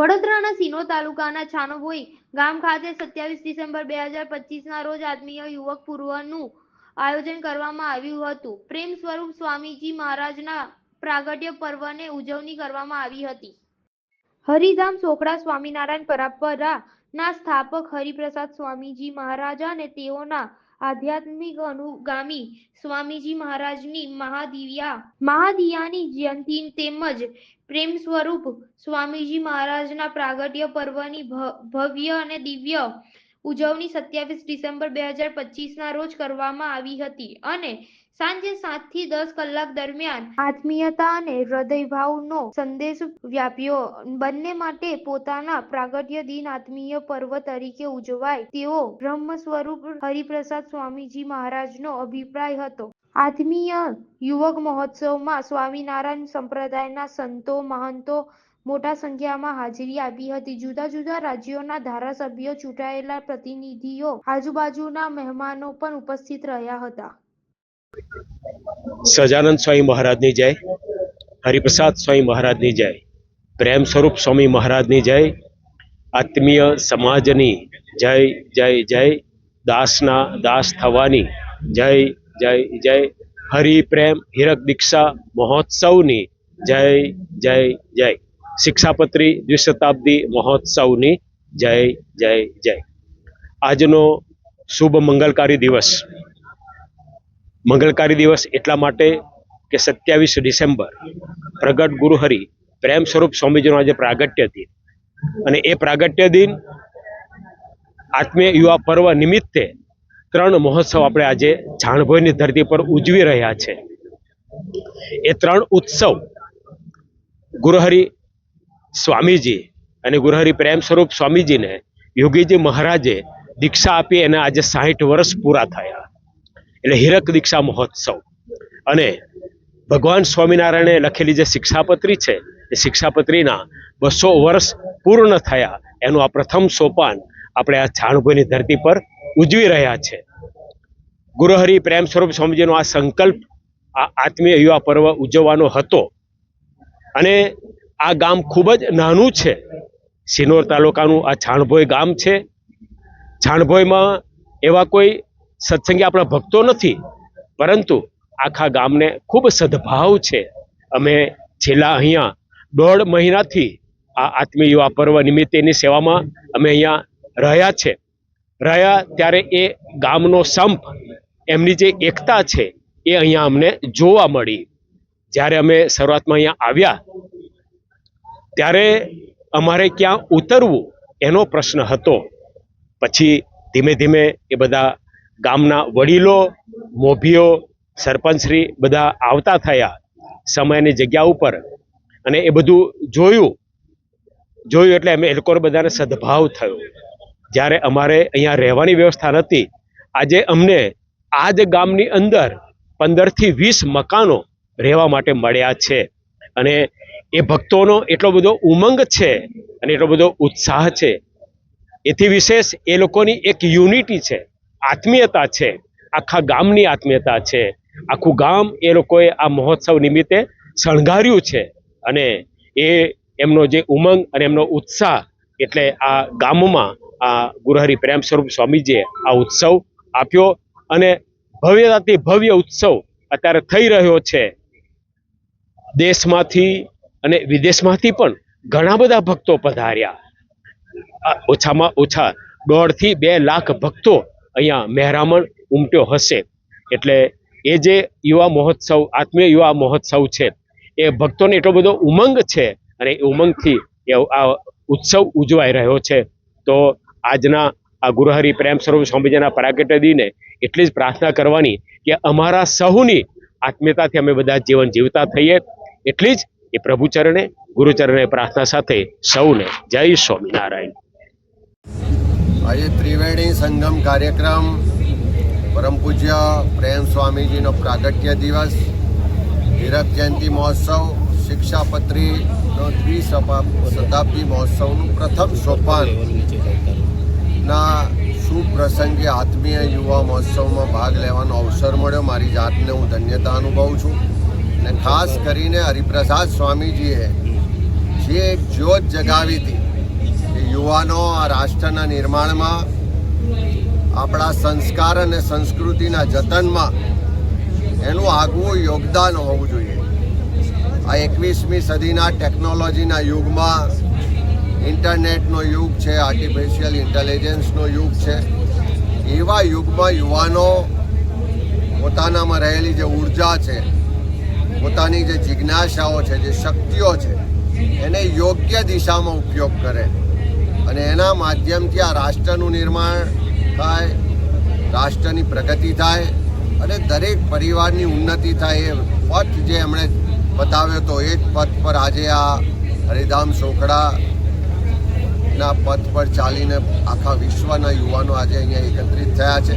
વડોદરાના સિનો તાલુકાના છાનોભોઈ ગામ ખાતે સત્યાવીસ ડિસેમ્બર બે હજાર પચીસના રોજ આત્મીય યુવક પૂર્વનું આયોજન કરવામાં આવ્યું હતું. પ્રેમ સ્વરૂપ સ્વામીજી મહારાજના પ્રાગટ્ય પર્વને ઉજવણી કરવામાં આવી હતી. હરિધામ સોખડા સ્વામિનારાયણ પરંપરાના સ્થાપક હરિપ્રસાદ સ્વામીજી મહારાજ અને તેઓના આધ્યાત્મિક અનુગામી સ્વામીજી મહારાજની મહાદિવ્યા, મહાદિયાની જયંતિ તેમજ પ્રેમ સ્વરૂપ સ્વામીજી મહારાજના પ્રાગટ્ય પર્વની ભવ્ય અને દિવ્ય ઉજવણી સત્યાવીસ ડિસેમ્બર બે હજાર પચીસના રોજ કરવામાં આવી હતી અને સાંજે સાતથી દસ કલાક દરમિયાન આત્મીયતા અને હૃદયભાવનો સંદેશ વ્યાપ્યો. બંને માટે પોતાના પ્રાગટ્ય દિન આત્મીય પર્વ તરીકે ઉજવાય તેવો બ્રહ્મ સ્વરૂપ હરિપ્રસાદ સ્વામીજી મહારાજનો અભિપ્રાય હતો. આત્મીય યુવક મહોત્સવમાં સ્વામિનારાયણ સંપ્રદાયના સંતો, મહંતો મોટા સંખ્યામાં હાજરી આપી હતી. જુદા જુદા રાજ્યોના ધારાસભ્યો ચૂંટાયેલા પ્રતિનિધિઓ આજુબાજુના મહેમાનો પણ ઉપસ્થિત રહ્યા હતા. સજાનંદ સ્વામી મહારાજની જય, હરિપ્રસાદ સ્વામી મહારાજની જય, પ્રેમ સ્વરૂપ સ્વામી મહારાજની જય, આત્મીય સમાજની જય જય જય, દાસના દાસ થવાની જય જય જય, હરિ પ્રેમ હીરક દીક્ષા મહોત્સવની જય જય જય. શિક્ષાપત્રી દ્વિશતાબ્દી મહોત્સવની જય જય જય. આજનો શુભ મંગલકારી દિવસ. મંગલકારી દિવસ એટલા માટે કે સત્યાવીસ ડિસેમ્બર પ્રગટ ગુરુહરિ પ્રેમ સ્વરૂપ સ્વામીજીનો આજે પ્રાગટ્ય દિન. અને એ પ્રાગટ્ય દિન આત્મીય યુવા પર્વ નિમિત્તે ત્રણ મહોત્સવ આપણે આજે જાણભોયની ધરતી પર ઉજવી રહ્યા છે. એ ત્રણ ઉત્સવ ગુરુહરિ સ્વામીજી અને ગુરુહરિ પ્રેમ સ્વરૂપ સ્વામીજીને યોગીજી મહારાજે દીક્ષા આપી એને આજે સાહીઠ વર્ષ પૂરા થયા. એટલે હીરક દીક્ષા મહોત્સવ. અને ભગવાન સ્વામિનારાયણે લખેલી જે શિક્ષાપત્રી છે, એ શિક્ષાપત્રીના બસો વર્ષ પૂર્ણ થયા. એનું આ પ્રથમ સોપાન આપણે આ છાણભોની ધરતી પર ઉજવી રહ્યા છે. ગુરુહરિ પ્રેમ સ્વરૂપ સ્વામીજીનો આ સંકલ્પ આ આત્મીય યુવા પર્વ ઉજવવાનો હતો. અને આ ગામ ખૂબ જ નાનું છે. સિનોર તાલુકાનું આ છાણભોય ગામ છે. છાણભોયમાં એવા કોઈ સત્સંગી આપણા ભક્તો નથી, પરંતુ આખા ગામને ખૂબ સદભાવ છે. અમે છેલ્લા અહીંયા દોઢ મહિનાથી આ આત્મીય યુવા પર્વ નિમિત્તેની સેવામાં અમે અહીંયા રહ્યા છે. રહ્યા ત્યારે એ ગામનો સંપ, એમની જે એકતા છે, એ અહીંયા અમને જોવા મળી. જ્યારે અમે શરૂઆતમાં અહીંયા આવ્યા ત્યારે અમારે ક્યાં ઉતરવું એનો પ્રશ્ન હતો. પછી ધીમે ધીમે એ બધા ગામના વડીલો, મોભીઓ, સરપંચશ્રી બધા આવતા થયા સમયની જગ્યા ઉપર. અને એ બધું જોયું. જોયું એટલે અમે એ લોકો બધાને સદભાવ થયો. જ્યારે અમારે અહીંયા રહેવાની વ્યવસ્થા નથી આજે અમને આ જ ગામની અંદર પંદરથી વીસ મકાનો રહેવા માટે મળ્યા છે. અને એ ભક્તોનો એટલો બધો ઉમંગ છે અને એટલો બધો ઉત્સાહ છે. એથી વિશેષ એ લોકોની એક યુનિટી છે, આત્મીયતા છે, આખા ગામની આત્મીયતા છે. આખું ગામ એ લોકોએ આ મહોત્સવ નિમિત્તે શણગાર્યું છે અને એ એમનો જે ઉમંગ અને એમનો ઉત્સાહ એટલે આ ગામમાં આ ગુરુહરિ પ્રેમ સ્વરૂપ સ્વામીજીએ આ ઉત્સવ આપ્યો અને ભવ્યતાથી ભવ્ય ઉત્સવ અત્યારે થઈ રહ્યો છે. દેશમાંથી અને વિદેશમાંથી પણ ઘણા બધા ભક્તો પધાર્યા. ઓછામાં ઓછા દોઢથી બે લાખ ભક્તો અહીંયા મહેરામણ ઉમટ્યો હશે. એટલે એ જે યુવા મહોત્સવ, આત્મીય યુવા મહોત્સવ છે, એ ભક્તોને એટલો બધો ઉમંગ છે અને એ ઉમંગથી એ આ ઉત્સવ ઉજવાઈ રહ્યો છે. તો આજના આ ગુરુહરિ પ્રેમ સ્વરૂપ સ્વામીજીના પ્રાગટ્ય દિને એટલી જ પ્રાર્થના કરવાની કે અમારા સહુની આત્મીયતાથી અમે બધા જીવન જીવતા થઈએ. એટલી જ એ પ્રભુ ચરણે ગુરુચરણે પ્રાર્થના સાથે સૌને જય સ્વામિનારાયણ. આજે ત્રિવેણી સંગમ કાર્યક્રમ, પરમ પૂજ્ય પ્રેમ સ્વામીજીનો પ્રાગટ્ય દિવસ, હીરક જયંતિ મહોત્સવ, શિક્ષાપત્રીનો શતાબ્દી મહોત્સવનું પ્રથમ સોપાન. ના શુભ પ્રસંગે આત્મીય યુવા મહોત્સવમાં ભાગ લેવાનો અવસર મળ્યો. મારી જાતને હું ધન્યતા અનુભવું છું. અને ખાસ કરીને હરિપ્રસાદ સ્વામીજીએ જે એક જ્યોત જગાવી હતી કે યુવાનો આ રાષ્ટ્રના નિર્માણમાં, આપણા સંસ્કાર અને સંસ્કૃતિના જતનમાં એનું આગવું યોગદાન હોવું જોઈએ. આ એકવીસમી સદીના ટેકનોલોજીના યુગમાં ઇન્ટરનેટનો યુગ છે, આર્ટિફિશિયલ ઇન્ટેલિજન્સનો યુગ છે. એવા યુગમાં યુવાનો પોતાનામાં રહેલી જે ઊર્જા છે પોતાની જે જિજ્ઞાસાઓ છે, જે શક્તિઓ છે, એને યોગ્ય દિશામાં ઉપયોગ કરે. અને એના માધ્યમથી આ રાષ્ટ્રનું નિર્માણ થાય, રાષ્ટ્રની પ્રગતિ થાય, અને દરેક પરિવારની ઉન્નતિ થાય એ પથ જે એમણે બતાવ્યો હતો, એ જ પથ પર આજે આ હરિધામ સોખડા ના પથ પર ચાલીને આખા વિશ્વના યુવાનો આજે અહીંયા એકત્રિત થયા છે.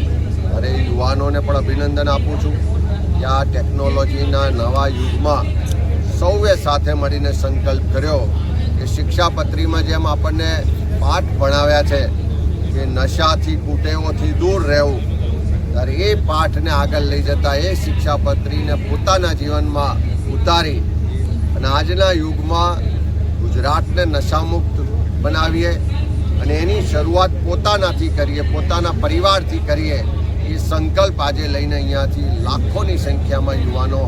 અને યુવાનોને પણ અભિનંદન આપું છું. કે આ ટેકનોલોજીના નવા યુગમાં સૌએ સાથે મળીને સંકલ્પ કર્યો કે શિક્ષાપત્રીમાં જેમ આપણને પાઠ ભણાવ્યા છે કે નશાથી કુટેવોથી દૂર રહેવું, ત્યારે એ પાઠને આગળ લઈ જતા એ શિક્ષાપત્રીને પોતાના જીવનમાં ઉતારી અને આજના યુગમાં ગુજરાતને નશામુક્ત બનાવીએ અને એની શરૂઆત પોતાનાથી કરીએ, પોતાના પરિવારથી કરીએ. એ સંકલ્પ આજે લઈને અહીંયાથી લાખોની સંખ્યામાં યુવાનો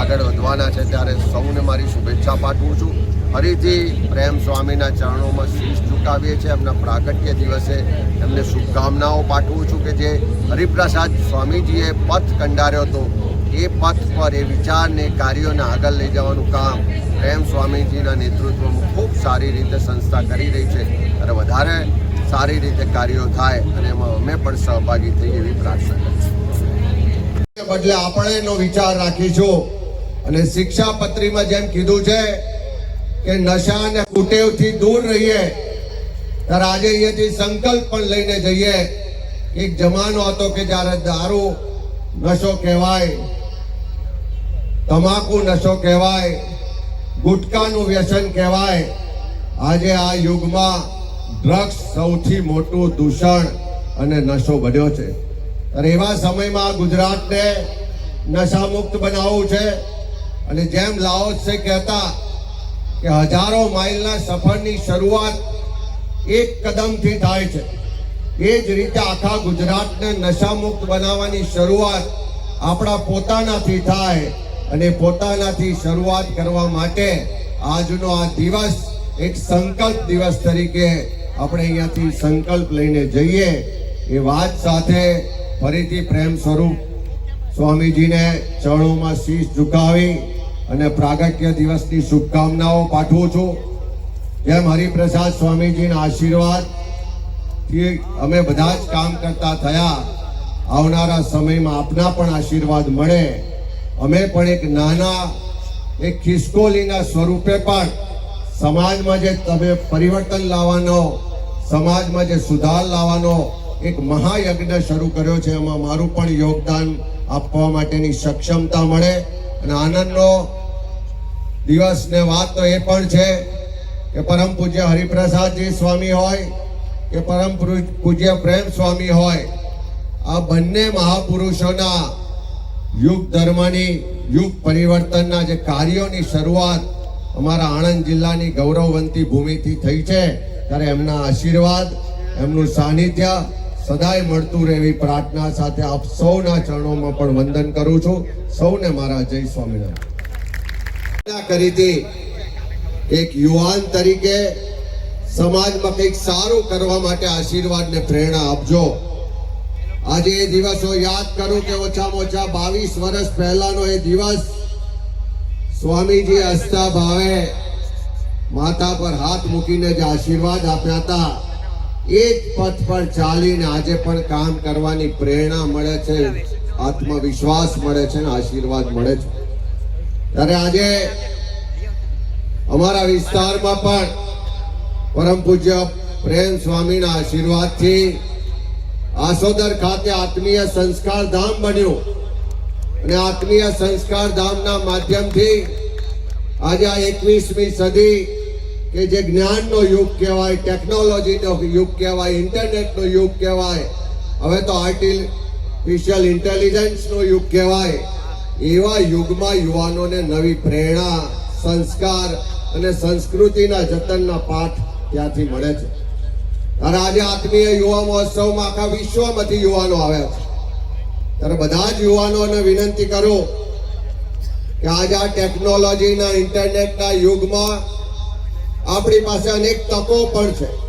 આગળ વધવાના છે. ત્યારે સૌને મારી શુભેચ્છા પાઠવું છું. ફરીથી પ્રેમ સ્વામીના ચરણોમાં શીશ ઝુકાવીએ છીએ. એમના પ્રાગટ્ય દિવસે એમને શુભકામનાઓ પાઠવું છું કે જે હરિપ્રસાદ સ્વામીજીએ પથ કંડાર્યો હતો. એ પથ પર એ વિચારને કાર્યોને આગળ લઈ જવાનું કામ પ્રેમ સ્વામીજીના નેતૃત્વમાં ખૂબ સારી રીતે સંસ્થા કરી રહી છે. અને વધારે સારી રીતે કાર્યો થાય અને એમાં અમે પણ સહભાગી થઈ એવી પ્રાર્થના કરીશું બદલે આપણે એનો વિચાર રાખીશું અને શિક્ષાપત્રીમાં જેમ કીધું છે કે નશા અને કુટેવથી દૂર રહીએ, ત્યારે આજે અહીંયાથી સંકલ્પ પણ લઈને જઈએ એક જમાનો હતો કે જ્યારે દારૂ નશો કહેવાય, તમાકુ નશો કહેવાય, ગુટકાનું વ્યસન કહેવાય, આજે આ યુગમાં ડ્રગ્સ સૌથી મોટું દૂષણ અને નશો બન્યો છે. ત્યારે એવા સમયમાં ગુજરાતને નશામુક્ત બનાવવું છે અને જેમ લાઓસે કહેતા કે હજારો માઇલના સફરની શરૂઆત એક કદમથી થાય છે. એ જ રીતે આખા ગુજરાતને નશામુક્ત બનાવવાની શરૂઆત આપણા પોતાનાથી થાય અને પોતાનાથી શરૂઆત કરવા માટે આજનો આ દિવસ એક સંકલ્પ દિવસ તરીકે આપણે અહીંયાથી સંકલ્પ લઈને જઈએ એ વાત સાથે ફરીથી પ્રેમ સ્વરૂપ સ્વામીજીને ચરણોમાં શીશ ઝુકાવી અને પ્રાગટ્ય દિવસની શુભકામનાઓ પાઠવું છું. જેમ હરિપ્રસાદ સ્વામીજીના આશીર્વાદ. થી અમે બધા જ કામ કરતા થયા. આવનારા સમયમાં આપના પણ આશીર્વાદ મળે. અમે પણ એક નાના, એક ખિસકોલીના સ્વરૂપે પણ સમાજમાં જે તમે પરિવર્તન લાવવાનો સમાજમાં જે સુધાર લાવવાનો એક મહાયજ્ઞ શરૂ કર્યો છે, એમાં મારું પણ યોગદાન આપવા માટેની સક્ષમતા મળે અને આનંદનો દિવસ ને વાત તો એ પણ છે કે પરમ પૂજ્ય હરિપ્રસાદજી સ્વામી હોય કે પરમ પુરુ- પૂજ્ય પ્રેમ સ્વામી હોય, આ બંને મહાપુરુષોના યુગ ધર્મની, યુગ પરિવર્તનના જે કાર્યોની શરૂઆત અમારા આણંદ જિલ્લાની ગૌરવવંતી ભૂમિથી થઈ છે. ત્યારે એમના આશીર્વાદ, એમનું સાનિધ્ય સદાય મળતું રહે એવી પ્રાર્થના સાથે આપ સૌના ચરણોમાં પણ વંદન કરું છું. સૌને મારા જય સ્વામિનારાયણ. કરી હતી એક યુવાન તરીકે સમાજમાં કંઈક સારું કરવા માટે આશીર્વાદ ને પ્રેરણા આપજો. આજે એ દિવસો યાદ કરું કે ઓછામાં ઓછા બાવીસ વર્ષ પહેલાનો એ દિવસ સ્વામીજી હસતા ભાવે માથા પર હાથ મૂકીને જે આશીર્વાદ આપ્યા હતા, એ જ પથ પર ચાલીને આજે પણ કામ કરવાની પ્રેરણા મળે છે, આત્મવિશ્વાસ મળે છે ને આશીર્વાદ મળે છે. ત્યારે આજે અમારા વિસ્તારમાં પણ પરમ પૂજ્ય પ્રેમ સ્વામીના આશીર્વાદથી આસોદર ખાતે આત્મીય સંસ્કાર ધામ બન્યું. અને આત્મીય સંસ્કાર ધામના માધ્યમથી આજે આ એકવીસમી સદી કે જે જ્ઞાનનો યુગ કહેવાય ટેકનોલોજીનો યુગ કહેવાય ઇન્ટરનેટનો યુગ કહેવાય, હવે તો આર્ટિફિશિયલ ઇન્ટેલિજન્સનો યુગ કહેવાય. એવા યુગમાં યુવાનોને નવી પ્રેરણા, સંસ્કાર અને સંસ્કૃતિના જતનના પાઠ ત્યાંથી મળે છે. અને આજે આત્મીય યુવા મહોત્સવમાં આખા વિશ્વમાંથી યુવાનો આવ્યા છે. ત્યારે બધા જ યુવાનોને વિનંતી કરું કે આજે આ ટેકનોલોજીના ઇન્ટરનેટના યુગમાં આપણી પાસે અનેક તકો પણ છે.